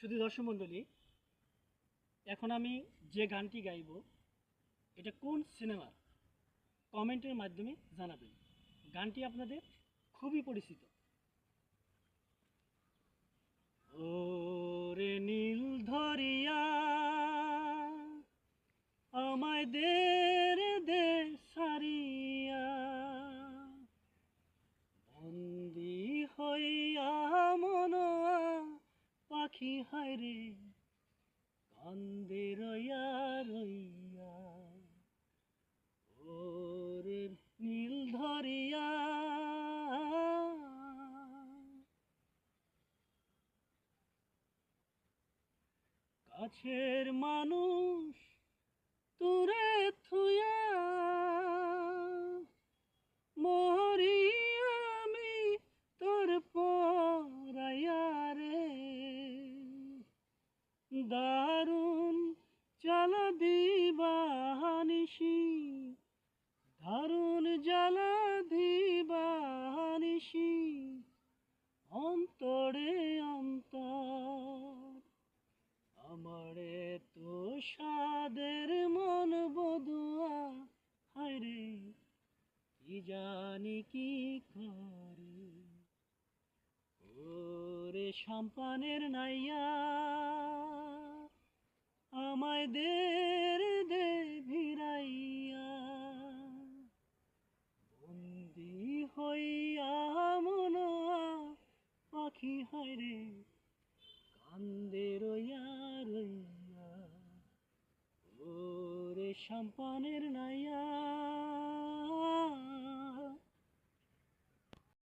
শুধু দর্শক মণ্ডলী, এখন আমি যে গানটি গাইব, এটা কোন সিনেমার? কমেন্টের মাধ্যমে জানাবেন। গানটি আপনাদের খুবই পরিচিত। ও রে নীল ধরিয়া আমায় দে পাখি হায় রে কান্দে রইয়া রইয়া। ওরে নীল ধরিয়া। কাছের মানুষ তুরে দারুণ জ্বালা দিবানিসি দারুণ জ্বালা দিবানিসি অন্তরে অন্তর। আমারে তো সাদের মন বদুয়া, হায়রে, কি জানি কি করে। ওরে সম্পানের নাইয়া আমায় দের দে ভিড়াইয়া। বন্দি হইয়া মনোয়া পাখি হাইরে কান্দে রইয়া রইয়া। ওরে সম্পানের নাইয়া